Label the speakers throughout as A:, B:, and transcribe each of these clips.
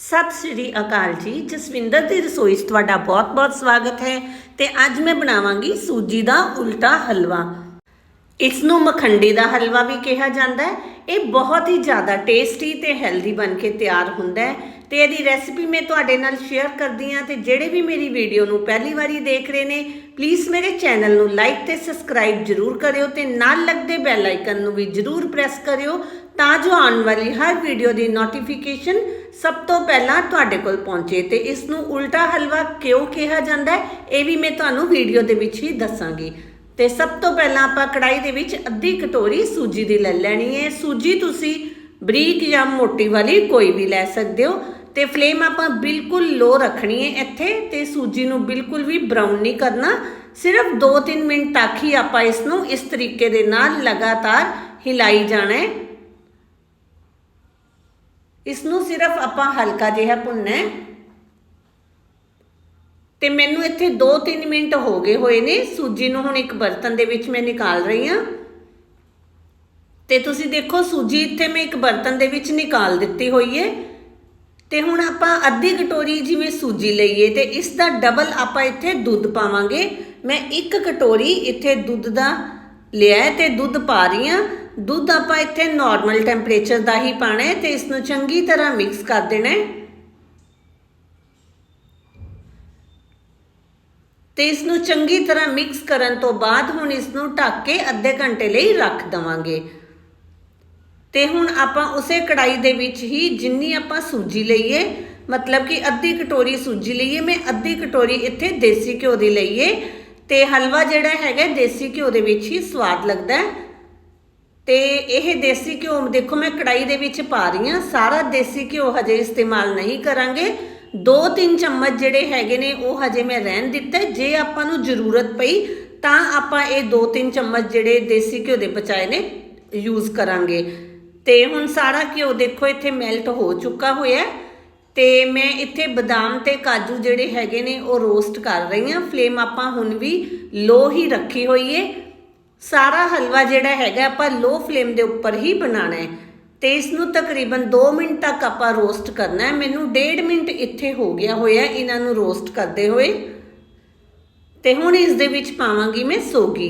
A: ਸਤਿ ਸ੍ਰੀ ਅਕਾਲ ਜੀ, ਜਸਵਿੰਦਰ ਦੀ ਰਸੋਈ 'ਚ ਤੁਹਾਡਾ ਬਹੁਤ-ਬਹੁਤ ਸਵਾਗਤ ਹੈ ਤੇ ਅੱਜ ਮੈਂ ਬਣਾਵਾਂਗੀ ਸੂਜੀ ਦਾ ਉਲਟਾ ਹਲਵਾ। ਇਸ ਨੂੰ ਮਖੰਡੀ ਦਾ ਹਲਵਾ ਵੀ ਕਿਹਾ ਜਾਂਦਾ ਹੈ। ਇਹ ਬਹੁਤ ਹੀ ਜ਼ਿਆਦਾ ਟੇਸਟੀ ਤੇ ਹੈਲਦੀ ਬਣ ਕੇ ਤਿਆਰ ਹੁੰਦਾ ਹੈ ਤੇ ਇਹਦੀ ਰੈਸਿਪੀ ਮੈਂ ਤੁਹਾਡੇ ਨਾਲ ਸ਼ੇਅਰ ਕਰਦੀ ਹਾਂ ਤੇ ਜਿਹੜੇ ਵੀ ਮੇਰੀ ਵੀਡੀਓ ਨੂੰ ਪਹਿਲੀ ਵਾਰੀ ਦੇਖ ਰਹੇ ਨੇ ਪਲੀਜ਼ ਮੇਰੇ ਚੈਨਲ ਨੂੰ ਲਾਈਕ ਤੇ ਸਬਸਕ੍ਰਾਈਬ ਜਰੂਰ ਕਰਿਓ ਤੇ ਨਾਲ ਲੱਗਦੇ ਬੈਲ ਆਈਕਨ ਨੂੰ ਵੀ ਜਰੂਰ ਪ੍ਰੈਸ ਕਰਿਓ ਤਾਂ ਜੋ ਆਉਣ ਵਾਲੀ ਹਰ ਵੀਡੀਓ ਦੀ ਨੋਟੀਫਿਕੇਸ਼ਨ ਸਭ ਤੋਂ ਪਹਿਲਾਂ ਤੁਹਾਡੇ ਕੋਲ ਪਹੁੰਚੇ ਤੇ ਇਸ ਨੂੰ ਉਲਟਾ ਹਲਵਾ ਕਿਉਂ ਕਿਹਾ ਜਾਂਦਾ ਹੈ, ਇਹ ਵੀ ਮੈਂ ਤੁਹਾਨੂੰ ਵੀਡੀਓ ਦੇ ਵਿੱਚ ਹੀ ਦੱਸਾਂਗੀ। ਤੇ ਸਭ ਤੋਂ ਪਹਿਲਾਂ ਆਪਾਂ ਕੜਾਈ ਦੇ ਵਿੱਚ ਅੱਧੀ ਕਟੋਰੀ ਸੂਜੀ ਦੀ ਲੈ ਲੈਣੀ ਹੈ। ਸੂਜੀ ਤੁਸੀਂ ਬਰੀਕ ਜਾਂ ਮੋਟੀ ਵਾਲੀ ਕੋਈ ਵੀ ਲੈ ਸਕਦੇ ਹੋ ਤੇ ਫਲੇਮ ਆਪਾਂ ਬਿਲਕੁਲ ਲੋ ਰੱਖਣੀ ਹੈ ਇੱਥੇ ਤੇ ਸੂਜੀ ਨੂੰ ਬਿਲਕੁਲ ਵੀ ਬਰਾਊਨ ਨਹੀਂ ਕਰਨਾ। ਸਿਰਫ 2-3 ਮਿੰਟ ਤੱਕ ਹੀ ਆਪਾਂ ਇਸ ਨੂੰ ਇਸ ਤਰੀਕੇ ਦੇ ਨਾਲ ਲਗਾਤਾਰ ਹਿਲਾਈ ਜਾਣਾ ਹੈ। ਇਸ ਨੂੰ ਸਿਰਫ ਆਪਾਂ ਹਲਕਾ ਜਿਹਾ ਭੁੰਨਣਾ ਹੈ। ਤੇ ਮੈਨੂੰ ਇੱਥੇ 2-3 ਮਿੰਟ ਹੋ ਗਏ ਹੋਏ ਨੇ। ਸੂਜੀ ਨੂੰ ਹੁਣ ਇੱਕ ਬਰਤਨ ਦੇ ਵਿੱਚ ਮੈਂ ਨਿਕਾਲ ਰਹੀ ਹਾਂ। ਤੇ ਤੁਸੀਂ ਦੇਖੋ, ਸੂਜੀ ਇੱਥੇ ਮੈਂ ਇੱਕ ਬਰਤਨ ਦੇ ਵਿੱਚ ਨਿਕਾਲ ਦਿੱਤੀ ਹੋਈ ਹੈ। ਤੇ ਹੁਣ ਆਪਾਂ ਅੱਧੀ ਕਟੋਰੀ ਜਿਵੇਂ ਸੂਜੀ ਲਈਏ ਤੇ ਇਸ ਦਾ ਡਬਲ ਆਪਾਂ ਇੱਥੇ ਦੁੱਧ ਪਾਵਾਂਗੇ। ਮੈਂ ਇੱਕ ਕਟੋਰੀ ਇੱਥੇ ਦੁੱਧ ਦਾ ਲਿਆ ਹੈ ਤੇ ਦੁੱਧ ਪਾ ਰਹੀ ਹਾਂ। ਦੁੱਧ ਆਪਾਂ ਇੱਥੇ ਨਾਰਮਲ ਟੈਂਪਰੇਚਰ ਦਾ ਹੀ ਪਾਣਾ ਹੈ ਤੇ ਇਸ ਨੂੰ ਚੰਗੀ ਤਰ੍ਹਾਂ ਮਿਕਸ ਕਰ ਦੇਣਾ ਹੈ। ਤੇ ਇਸ ਨੂੰ ਚੰਗੀ ਤਰ੍ਹਾਂ ਮਿਕਸ ਕਰਨ ਤੋਂ ਬਾਅਦ ਹੁਣ ਇਸ ਨੂੰ ਢੱਕ ਕੇ ਅੱਧੇ ਘੰਟੇ ਲਈ ਰੱਖ ਦਵਾਂਗੇ। ਤੇ ਹੁਣ ਆਪਾਂ ਉਸੇ ਕੜਾਈ ਦੇ ਵਿੱਚ ਹੀ ਜਿੰਨੀ ਆਪਾਂ ਸੂਜੀ ਲਈਏ, ਮਤਲਬ ਕਿ ਅੱਧੀ ਕਟੋਰੀ ਸੂਜੀ ਲਈਏ, ਮੈਂ ਅੱਧੀ ਕਟੋਰੀ ਇੱਥੇ ਦੇਸੀ ਘਿਓ ਦੀ ਲਈਏ, ਤੇ ਹਲਵਾ ਜਿਹੜਾ ਹੈਗਾ ਦੇਸੀ ਘਿਓ ਦੇ ਵਿੱਚ ਹੀ ਸਵਾਦ ਲੱਗਦਾ ਹੈ। ਤੇ ਇਹ ਦੇਸੀ ਘਿਓ ਦੇਖੋ ਮੈਂ ਕੜਾਈ ਦੇ ਵਿੱਚ ਪਾ ਰਹੀ ਹਾਂ। ਸਾਰਾ ਦੇਸੀ ਘਿਓ ਹਜੇ ਇਸਤੇਮਾਲ ਨਹੀਂ ਕਰਾਂਗੇ। 2-3 ਚਮਚ ਜਿਹੜੇ ਹੈਗੇ ਨੇ, ਉਹ ਹਜੇ ਮੈਂ ਰਹਿਣ ਦਿੱਤਾ ਜੇ ਆਪਾਂ ਨੂੰ ਜ਼ਰੂਰਤ ਪਈ, ਤਾਂ ਆਪਾਂ ਇਹ 2-3 ਚਮਚ ਜਿਹੜੇ ਦੇਸੀ ਘਿਓ ਦੇ ਬਚਾਏ ਨੇ ਯੂਜ਼ ਕਰਾਂਗੇ। ਤੇ ਹੁਣ ਸਾਰਾ ਘਿਓ ਦੇਖੋ ਇੱਥੇ ਮੈਲਟ ਹੋ ਚੁੱਕਾ ਹੋਇਆ ਤੇ ਮੈਂ ਇੱਥੇ ਬਦਾਮ ਤੇ ਕਾਜੂ ਜਿਹੜੇ ਹੈਗੇ ਨੇ, ਉਹ ਰੋਸਟ ਕਰ ਰਹੀ ਹਾਂ। ਫਲੇਮ ਆਪਾਂ ਹੁਣ ਵੀ ਲੋ ਹੀ ਰੱਖੀ ਹੋਈ ਏ ਸਾਰਾ ਹਲਵਾ ਜਿਹੜਾ ਹੈਗਾ ਆਪਾਂ ਲੋ ਫਲੇਮ ਦੇ ਉੱਪਰ ਹੀ ਬਣਾਉਣਾ ਹੈ ਤੇ ਇਸ ਨੂੰ ਤਕਰੀਬਨ 2 ਮਿੰਟ ਤੱਕ ਆਪਾਂ ਰੋਸਟ ਕਰਨਾ ਹੈ। ਮੈਨੂੰ 1.5 ਮਿੰਟ ਇੱਥੇ ਹੋ ਗਿਆ ਹੋਇਆ ਇਹਨਾਂ ਨੂੰ ਰੋਸਟ ਕਰਦੇ ਹੋਏ। ਤੇ ਹੁਣ ਇਸ ਦੇ ਵਿੱਚ ਪਾਵਾਂਗੀ ਮੈਂ ਸੋਗੀ।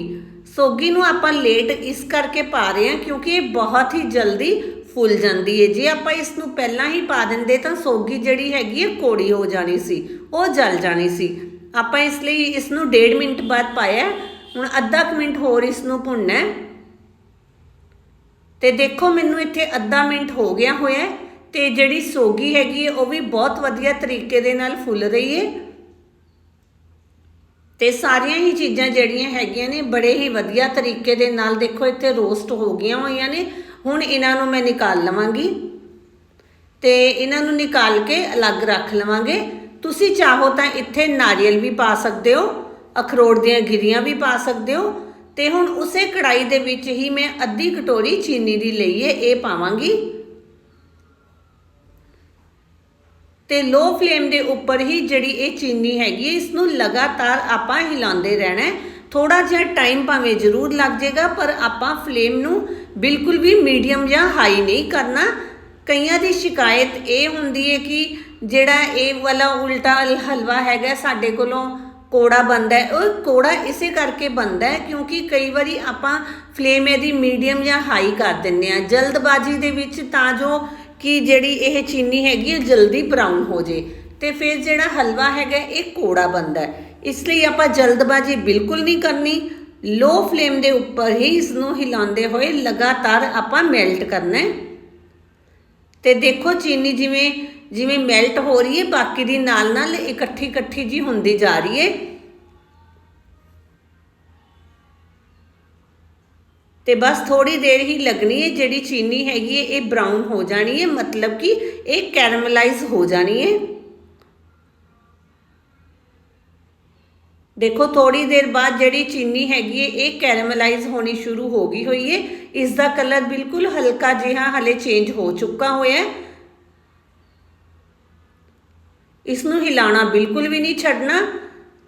A: ਸੋਗੀ ਨੂੰ ਆਪਾਂ ਲੇਟ ਇਸ ਕਰਕੇ ਪਾ ਰਹੇ ਹਾਂ ਕਿਉਂਕਿ ਇਹ ਬਹੁਤ ਹੀ ਜਲਦੀ ਫੁੱਲ ਜਾਂਦੀ ਹੈ। ਜੇ ਆਪਾਂ ਇਸ ਨੂੰ ਪਹਿਲਾਂ ਹੀ ਪਾ ਦਿੰਦੇ ਤਾਂ ਸੋਗੀ ਜਿਹੜੀ ਹੈਗੀ ਹੈ ਕੋੜੀ ਹੋ ਜਾਣੀ ਸੀ, ਉਹ ਜਲ ਜਾਣੀ ਸੀ। ਆਪਾਂ ਇਸ ਲਈ ਇਸ ਨੂੰ 1.5 ਮਿੰਟ ਬਾਅਦ ਪਾਇਆ ਹੁਣ ਅੱਧਾ ਕੁ ਮਿੰਟ ਹੋਰ ਇਸ ਨੂੰ ਭੁੰਨਣਾ ਹੈ। ਤੇ ਦੇਖੋ ਮੈਨੂੰ ਇੱਥੇ ਅੱਧਾ ਮਿੰਟ ਹੋ ਗਿਆ ਹੋਇਆ ਤੇ ਜਿਹੜੀ ਸੋਗੀ ਹੈਗੀ ਹੈ, ਉਹ ਵੀ ਬਹੁਤ ਵਧੀਆ ਤਰੀਕੇ ਦੇ ਨਾਲ ਫੁੱਲ ਰਹੀ ਹੈ। ਤੇ ਸਾਰੀਆਂ ਹੀ ਚੀਜ਼ਾਂ ਜਿਹੜੀਆਂ ਹੈਗੀਆਂ ਨੇ, ਬੜੇ ਹੀ ਵਧੀਆ ਤਰੀਕੇ ਦੇ ਨਾਲ ਦੇਖੋ ਇੱਥੇ ਰੋਸਟ ਹੋ ਗਈਆਂ ਹੋਈਆਂ ਨੇ। ਹੁਣ ਇਹਨਾਂ ਨੂੰ ਮੈਂ ਨਿਕਾਲ ਲਵਾਂਗੀ। ਤੇ ਇਹਨਾਂ ਨੂੰ ਨਿਕਾਲ ਕੇ ਅਲੱਗ ਰੱਖ ਲਵਾਂਗੇ। ਤੁਸੀਂ ਚਾਹੋ ਤਾਂ ਇੱਥੇ ਨਾਰੀਅਲ ਵੀ ਪਾ ਸਕਦੇ ਹੋ। ਅਖਰੋਟ ਦੀਆਂ ਗਿਰੀਆਂ ਵੀ ਪਾ ਸਕਦੇ ਹੋ ਤੇ ਹੁਣ ਉਸੇ ਕੜਾਈ ਦੇ ਵਿੱਚ ਹੀ ਮੈਂ ਅੱਧੀ ਕਟੋਰੀ ਚੀਨੀ ਦੀ ਲਈਏ, ਇਹ ਪਾਵਾਂਗੀ। ਤੇ ਲੋ ਫਲੇਮ ਦੇ ਉੱਪਰ ਹੀ ਜਿਹੜੀ ਇਹ ਚੀਨੀ ਹੈਗੀ ਹੈ ਇਸ ਨੂੰ ਲਗਾਤਾਰ ਆਪਾਂ ਹਿਲਾਉਂਦੇ ਰਹਿਣਾ ਹੈ। ਥੋੜਾ ਜਿਹਾ ਟਾਈਮ ਭਾਵੇਂ ਜ਼ਰੂਰ ਲੱਗ ਜਾਏਗਾ, ਪਰ ਆਪਾਂ ਫਲੇਮ ਨੂੰ ਬਿਲਕੁਲ ਵੀ ਮੀਡੀਅਮ ਜਾਂ ਹਾਈ ਨਹੀਂ ਕਰਨਾ। ਕਈਆਂ ਦੀ ਸ਼ਿਕਾਇਤ ਇਹ ਹੁੰਦੀ ਹੈ ਕਿ ਜਿਹੜਾ ਇਹ ਵਾਲਾ ਉਲਟਾ ਹਲਵਾ ਹੈਗਾ, ਸਾਡੇ ਕੋਲੋਂ ਕੋੜਾ ਬੰਦਾ ਹੈ। ਉਹ ਕੋੜਾ ਇਸੇ ਕਰਕੇ ਬੰਦਾ ਹੈ ਕਿਉਂਕਿ ਕਈ ਵਾਰੀ ਆਪਾਂ ਫਲੇਮ ਇਹਦੀ ਮੀਡੀਅਮ ਜਾਂ ਹਾਈ ਕਰ ਦਿੰਨੇ ਆ ਜਲਦਬਾਜ਼ੀ ਦੇ ਵਿੱਚ ਤਾਂ ਜੋ ਕਿ ਜਿਹੜੀ ਇਹ ਚੀਨੀ ਹੈਗੀ ਹੈ, ਜਲਦੀ ਬਰਾਊਨ ਹੋ ਜੇ। ਤੇ ਫਿਰ ਜਿਹੜਾ ਹਲਵਾ ਹੈਗਾ ਇਹ ਕੋੜਾ ਬੰਦਾ ਹੈ। ਇਸ ਲਈ ਆਪਾਂ ਜਲਦਬਾਜ਼ੀ ਬਿਲਕੁਲ ਨਹੀਂ ਕਰਨੀ। ਲੋ ਫਲੇਮ ਦੇ ਉੱਪਰ ਹੀ ਇਸ ਨੂੰ ਹਿਲਾਉਂਦੇ ਹੋਏ ਲਗਾਤਾਰ ਆਪਾਂ ਮੈਲਟ ਕਰਨਾ ਹੈ। ਤੇ ਦੇਖੋ ਚੀਨੀ ਜਿਵੇਂ ਜਿਵੇਂ ਮੈਲਟ ਹੋ ਰਹੀ ਹੈ, ਬਾਕੀ ਦੀ ਨਾਲ ਨਾਲ ਇਕੱਠੀ ਇਕੱਠੀ ਜੀ ਹੁੰਦੀ ਜਾ ਰਹੀ ਹੈ। ਤੇ ਬਸ ਥੋੜੀ ਦੇਰ ਹੀ ਲੱਗਣੀ ਹੈ, ਜਿਹੜੀ ਚੀਨੀ ਹੈਗੀ ਹੈ, ਇਹ ਬਰਾਊਨ ਹੋ ਜਾਣੀ ਹੈ, ਮਤਲਬ ਕਿ ਇਹ ਕੈਰਮਲਾਈਜ਼ ਹੋ ਜਾਣੀ ਹੈ। ਦੇਖੋ ਥੋੜੀ ਦੇਰ ਬਾਅਦ ਜਿਹੜੀ ਚੀਨੀ ਹੈਗੀ ਹੈ, ਇਹ ਕੈਰਮਲਾਈਜ਼ ਹੋਣੀ ਸ਼ੁਰੂ ਹੋ ਗਈ ਹੋਈ ਹੈ। ਇਸ ਦਾ ਕਲਰ ਬਿਲਕੁਲ ਹਲਕਾ ਜਿਹਾ ਹਲੇ ਚੇਂਜ ਹੋ ਚੁੱਕਾ ਹੋਇਆ ਹੈ। ਇਸ ਨੂੰ ਹਿਲਾਣਾ ਬਿਲਕੁਲ ਵੀ ਨਹੀਂ ਛੱਡਣਾ।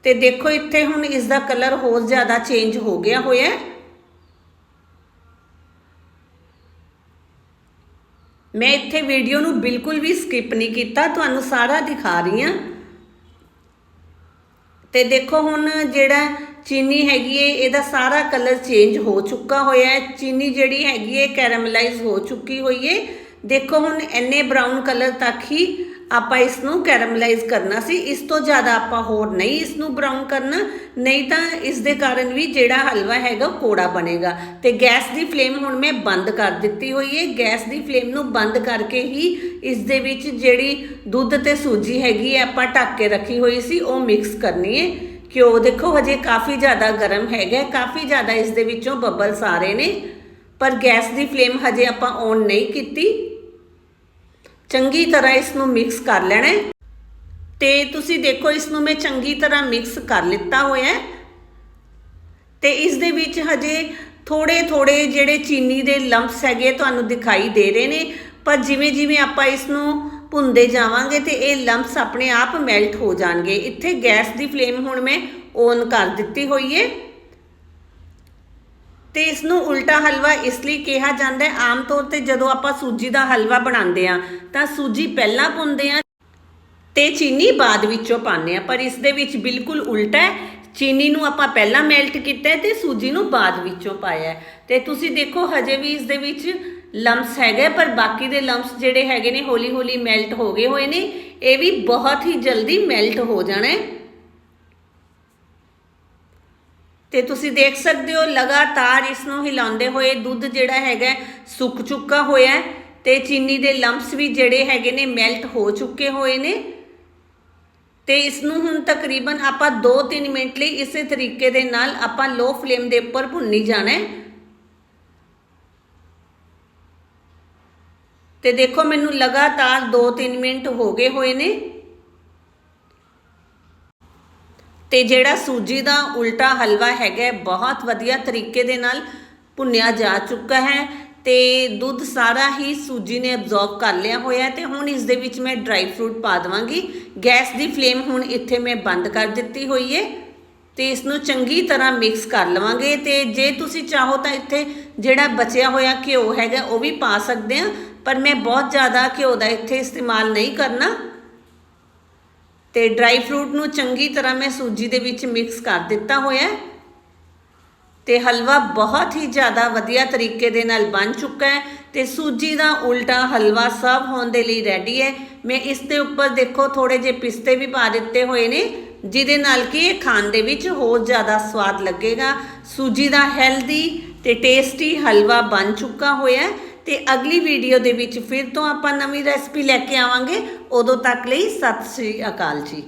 A: ਤੇ ਦੇਖੋ ਇੱਥੇ ਹੁਣ ਇਸ ਦਾ ਕਲਰ ਹੋਰ ਜ਼ਿਆਦਾ ਚੇਂਜ ਹੋ ਗਿਆ ਹੋਇਆ ਮੈਂ ਇੱਥੇ ਵੀਡੀਓ ਨੂੰ ਬਿਲਕੁਲ ਵੀ ਸਕਿਪ ਨਹੀਂ ਕੀਤਾ, ਤੁਹਾਨੂੰ ਸਾਰਾ ਦਿਖਾ ਰਹੀ ਹਾਂ। ਤੇ ਦੇਖੋ ਹੁਣ ਜਿਹੜਾ ਚੀਨੀ ਹੈਗੀ ਏ ਇਹਦਾ ਸਾਰਾ ਕਲਰ ਚੇਂਜ ਹੋ ਚੁੱਕਾ ਹੋਇਆ ਹੈ। ਚੀਨੀ ਜਿਹੜੀ ਹੈਗੀ ਏ ਕੈਰਮਲਾਈਜ਼ ਹੋ ਚੁੱਕੀ ਹੋਈ ਏ ਦੇਖੋ ਹੁਣ ਐਨੇ ਬਰਾਊਨ ਕਲਰ ਤੱਕ ਹੀ ਆਪਾਂ ਇਸ ਨੂੰ ਕੈਰਮਲਾਈਜ਼ ਕਰਨਾ ਸੀ, ਇਸ ਤੋਂ ਜ਼ਿਆਦਾ ਆਪਾਂ ਹੋਰ ਨਹੀਂ ਇਸ ਨੂੰ ਬਰਾਊਨ ਕਰਨਾ, ਨਹੀਂ ਤਾਂ ਇਸ ਦੇ ਕਾਰਨ ਵੀ ਜਿਹੜਾ ਹਲਵਾ ਹੈਗਾ ਉਹ ਕੋੜਾ ਬਣੇਗਾ। ਤੇ ਗੈਸ ਦੀ ਫਲੇਮ ਹੁਣ ਮੈਂ ਬੰਦ ਕਰ ਦਿੱਤੀ ਹੋਈ ਹੈ ਗੈਸ ਦੀ ਫਲੇਮ ਨੂੰ ਬੰਦ ਕਰਕੇ ਹੀ ਇਸ ਦੇ ਵਿੱਚ ਜਿਹੜੀ ਦੁੱਧ ਤੇ ਸੂਜੀ ਹੈਗੀ ਹੈ ਆਪਾਂ ਢੱਕ ਕੇ ਰੱਖੀ ਹੋਈ ਸੀ, ਉਹ ਮਿਕਸ ਕਰਨੀ ਹੈ ਘਿਓ ਦੇਖੋ, ਹਜੇ ਕਾਫੀ ਜ਼ਿਆਦਾ ਗਰਮ ਹੈਗਾ ਕਾਫੀ ਜ਼ਿਆਦਾ ਇਸ ਦੇ ਵਿੱਚੋਂ ਬਬਲਸ ਆ ਰਹੇ ਨੇ, ਪਰ ਗੈਸ ਦੀ ਫਲੇਮ ਹਜੇ ਆਪਾਂ ਔਨ ਨਹੀਂ ਕੀਤੀ। ਚੰਗੀ ਤਰ੍ਹਾਂ ਇਸ ਨੂੰ ਮਿਕਸ ਕਰ ਲੈਣਾ ਹੈ। ਤੇ ਤੁਸੀਂ ਦੇਖੋ ਇਸ ਨੂੰ ਮੈਂ ਚੰਗੀ ਤਰ੍ਹਾਂ ਮਿਕਸ ਕਰ ਲਿੱਤਾ ਹੋਇਆ ਹੈ। ਤੇ ਇਸ ਦੇ ਵਿੱਚ ਹਜੇ ਥੋੜੇ ਥੋੜੇ ਜਿਹੜੇ ਚੀਨੀ ਦੇ ਲੰਪਸ ਹੈਗੇ ਤੁਹਾਨੂੰ ਦਿਖਾਈ ਦੇ ਰਹੇ ਨੇ। ਪਰ ਜਿਵੇਂ ਜਿਵੇਂ ਆਪਾਂ ਇਸ ਨੂੰ ਭੁੰਦੇ ਜਾਵਾਂਗੇ ਤੇ ਇਹ ਲੰਪਸ ਆਪਣੇ ਆਪ ਮੈਲਟ ਹੋ ਜਾਣਗੇ। ਇੱਥੇ ਗੈਸ ਦੀ ਫਲੇਮ ਹੁਣ ਮੈਂ ਔਨ ਕਰ ਦਿੱਤੀ ਹੋਈ ਏ ਤੇ ਇਸ ਨੂੰ ਉਲਟਾ ਹਲਵਾ ਇਸ ਲਈ ਕਿਹਾ ਜਾਂਦਾ ਹੈ, ਆਮ ਤੌਰ ਤੇ ਜਦੋਂ ਆਪਾਂ ਸੂਜੀ ਦਾ ਹਲਵਾ ਬਣਾਉਂਦੇ ਆ ਤਾਂ ਸੂਜੀ ਪਹਿਲਾਂ ਪਾਉਂਦੇ ਆ ਤੇ ਚੀਨੀ ਬਾਅਦ ਵਿੱਚੋਂ ਪਾਉਂਦੇ ਆ ਪਰ ਇਸ ਦੇ ਵਿੱਚ ਬਿਲਕੁਲ ਉਲਟਾ ਹੈ। ਚੀਨੀ ਨੂੰ ਆਪਾਂ ਪਹਿਲਾਂ ਮੈਲਟ ਕੀਤਾ ਹੈ ਤੇ ਸੂਜੀ ਨੂੰ ਬਾਅਦ ਵਿੱਚੋਂ ਪਾਇਆ ਹੈ। ਤੇ ਤੁਸੀਂ ਦੇਖੋ, ਹਜੇ ਵੀ ਇਸ ਦੇ ਵਿੱਚ ਲੰਪਸ ਹੈਗੇ ਪਰ ਬਾਕੀ ਦੇ ਲੰਪਸ ਜਿਹੜੇ ਹੈਗੇ ਨੇ ਹੌਲੀ ਹੌਲੀ ਮੈਲਟ ਹੋ ਗਏ ਹੋਏ ਨੇ। ਇਹ ਵੀ ਬਹੁਤ ਹੀ ਜਲਦੀ ਮੈਲਟ ਹੋ ਜਾਣਾ ਹੈ। ਤੇ ਤੁਸੀਂ ਦੇਖ ਸਕਦੇ ਹੋ ਲਗਾਤਾਰ ਇਸ ਨੂੰ ਹਿਲਾਉਂਦੇ ਹੋਏ ਦੁੱਧ ਜਿਹੜਾ ਹੈਗਾ ਸੁੱਕ ਚੁੱਕਾ ਹੋਇਆ ਹੈ ਤੇ ਚੀਨੀ ਦੇ ਲੰਪਸ ਵੀ ਜਿਹੜੇ ਹੈਗੇ ਨੇ ਮੈਲਟ ਹੋ ਚੁੱਕੇ ਹੋਏ ਨੇ। ਤੇ ਇਸ ਨੂੰ ਹੁਣ ਤਕਰੀਬਨ ਆਪਾਂ 2-3 ਮਿੰਟ ਲਈ ਇਸੇ ਤਰੀਕੇ ਦੇ ਨਾਲ ਆਪਾਂ ਲੋ ਫਲੇਮ ਦੇ ਉੱਪਰ ਭੁੰਨੀ ਜਾਣਾ ਹੈ। ਤੇ ਦੇਖੋ ਮੈਨੂੰ ਲਗਾਤਾਰ 2-3 ਮਿੰਟ ਹੋ ਗਏ ਹੋਏ ਨੇ। ਤੇ ਜਿਹੜਾ ਸੂਜੀ ਦਾ ਉਲਟਾ ਹਲਵਾ ਹੈਗਾ ਬਹੁਤ ਵਧੀਆ ਤਰੀਕੇ ਦੇ ਨਾਲ ਭੁੰਨਿਆ ਜਾ ਚੁੱਕਾ ਹੈ ਤੇ ਦੁੱਧ ਸਾਰਾ ਹੀ ਸੂਜੀ ਨੇ ਅਬਜ਼ੌਰਬ ਕਰ ਲਿਆ ਹੋਇਆ ਤੇ ਹੁਣ ਇਸ ਦੇ ਵਿੱਚ ਮੈਂ ਡਰਾਈ ਫਰੂਟ ਪਾ ਦਵਾਂਗੀ। ਗੈਸ ਦੀ ਫਲੇਮ ਹੁਣ ਇੱਥੇ ਮੈਂ ਬੰਦ ਕਰ ਦਿੱਤੀ ਹੋਈ ਹੈ ਤੇ ਇਸ ਨੂੰ ਚੰਗੀ ਤਰ੍ਹਾਂ ਮਿਕਸ ਕਰ ਲਵਾਂਗੇ ਤੇ ਜੇ ਤੁਸੀਂ ਚਾਹੋ ਤਾਂ ਇੱਥੇ ਜਿਹੜਾ ਬਚਿਆ ਹੋਇਆ ਘਿਓ ਹੈਗਾ ਉਹ ਵੀ ਪਾ ਸਕਦੇ ਆ ਪਰ ਮੈਂ ਬਹੁਤ ਜ਼ਿਆਦਾ ਘਿਓ ਦਾ ਇੱਥੇ ਇਸਤੇਮਾਲ ਨਹੀਂ ਕਰਨਾ। ਤੇ ਡਰਾਈ ਫਰੂਟ ਨੂੰ ਚੰਗੀ ਤਰ੍ਹਾਂ ਮੈਂ ਸੂਜੀ ਦੇ ਵਿੱਚ ਮਿਕਸ ਕਰ ਦਿੱਤਾ ਹੋਇਆ ਹੈ। ਤੇ ਹਲਵਾ ਬਹੁਤ ਹੀ ਜ਼ਿਆਦਾ ਵਧੀਆ ਤਰੀਕੇ ਦੇ ਨਾਲ ਬਣ ਚੁੱਕਾ ਹੈ ਤੇ ਸੂਜੀ ਦਾ ਉਲਟਾ ਹਲਵਾ ਸਭ ਹੋਣ ਦੇ ਲਈ ਰੈਡੀ ਹੈ। ਮੈਂ ਇਸ ਦੇ ਉੱਪਰ ਦੇਖੋ ਥੋੜੇ ਜਿਹੇ ਪਿਸਤੇ ਵੀ ਪਾ ਦਿੱਤੇ ਹੋਏ ਨੇ, ਜਿਹਦੇ ਨਾਲ ਕਿ ਇਹ ਖਾਣ ਦੇ ਵਿੱਚ ਹੋਰ ਜ਼ਿਆਦਾ ਸਵਾਦ ਲੱਗੇਗਾ। ਸੂਜੀ ਦਾ ਹੈਲਦੀ ਤੇ ਟੇਸਟੀ ਹਲਵਾ ਬਣ ਚੁੱਕਾ ਹੋਇਆ ਹੈ। ਤੇ ਅਗਲੀ ਵੀਡੀਓ ਦੇ ਵਿੱਚ ਫਿਰ ਤੋਂ ਆਪਾਂ ਨਵੀਂ ਰੈਸਪੀ ਲੈ ਕੇ ਆਵਾਂਗੇ। ਉਦੋਂ ਤੱਕ ਲਈ ਸਤਿ ਸ੍ਰੀ ਅਕਾਲ ਜੀ।